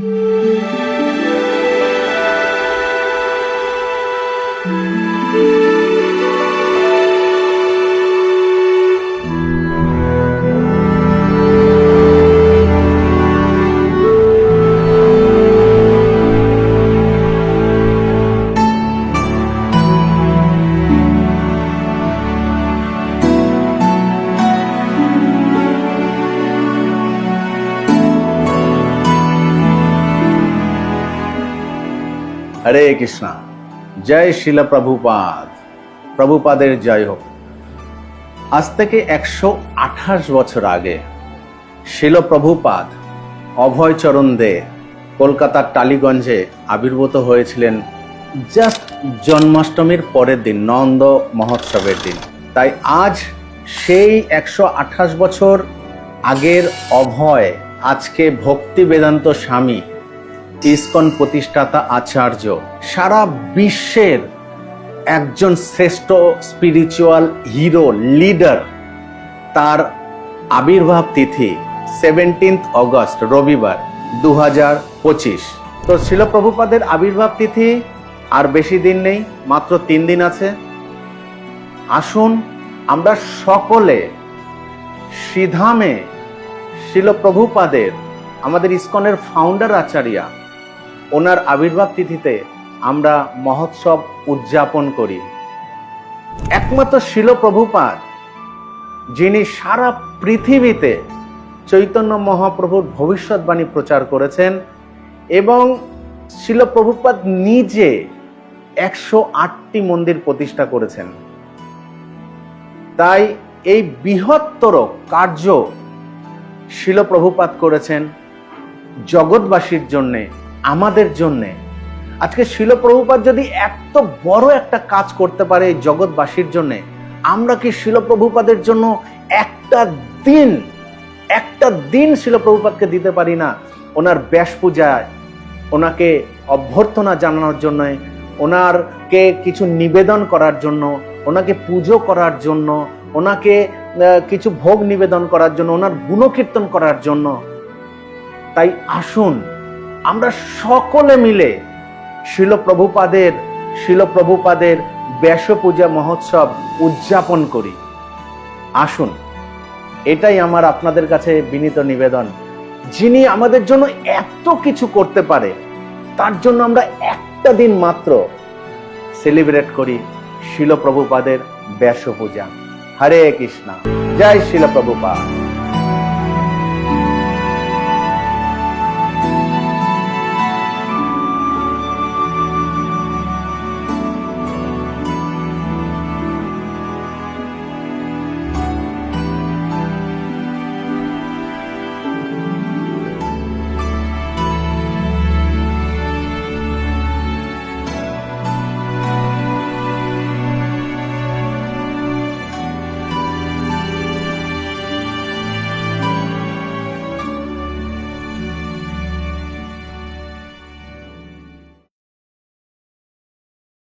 Mm-hmm. হরে কৃষ্ণ। জয় শিল প্রভুপাদ। প্রভুপাদের জয় হোক। আজ থেকে একশো আঠাশ বছর আগে শিল প্রভুপাদ অভয়চরণ দে কলকাতার টালিগঞ্জে আবির্ভূত হয়েছিলেন জাস্ট জন্মাষ্টমীর পরের দিন, নন্দ মহোৎসবের দিন। তাই আজ সেই একশো আঠাশ বছর আগের অভয়, আজকে ভক্তি বেদান্ত স্বামী ইসকন প্রতিষ্ঠাতা আচার্য, সারা বিশ্বের একজন শ্রেষ্ঠ স্পিরিচুয়াল হিরো লিডার তার আবির্ভাব তিথি সেভেন্টিন্থ অগস্ট রবিবার দু হাজার পঁচিশ। তো শিলপ্রভুপাদের আবির্ভাব তিথি আর বেশি দিন নেই, মাত্র তিন দিন আছে। আসুন আমরা সকলে শ্রীধামে শিলপ্রভুপাদের আমাদের ইস্কনের ফাউন্ডার আচার্যা ওনার আবির্ভাব তিথিতে আমরা মহোৎসব উদযাপন করি। একমাত্র শিলপ্রভুপাদ, যিনি সারা পৃথিবীতে চৈতন্য মহাপ্রভুর ভবিষ্যৎবাণী প্রচার করেছেন এবং শিলপ্রভুপাদ নিজে একশো আটটি মন্দির প্রতিষ্ঠা করেছেন। তাই এই বৃহত্তর কার্য শিলপ্রভুপাত করেছেন জগৎবাসীর জন্যে। আমাদের জন্যে। আজকে শিলপ্রভুপাত যদি এত বড় একটা কাজ করতে পারে জগৎবাসীর জন্যে, আমরা কি শিলপ্রভুপাদের জন্য একটা দিন একটা দিন শিলপ্রভুপাতকে দিতে পারি না? ওনার ব্যাস পূজায়, ওনাকে অভ্যর্থনা জানানোর জন্য, ওনারকে কিছু নিবেদন করার জন্য, ওনাকে পুজো করার জন্য, ওনাকে কিছু ভোগ নিবেদন করার জন্য, ওনার গুণকীর্তন করার জন্য। তাই আসুন আমরা সকলে মিলে শিলপ্রভুপাদের শিলপ্রভুপাদের ব্যাস পূজা মহোৎসব উদযাপন করি। আসুন, এটাই আমার আপনাদের কাছে বিনীত নিবেদন। যিনি আমাদের জন্য এত কিছু করতে পারে, তার জন্য আমরা একটা দিন মাত্র সেলিব্রেট করি শিলপ্রভুপাদের ব্যাস পূজা হরে কৃষ্ণ। জয় শিলপ্রভুপাদ।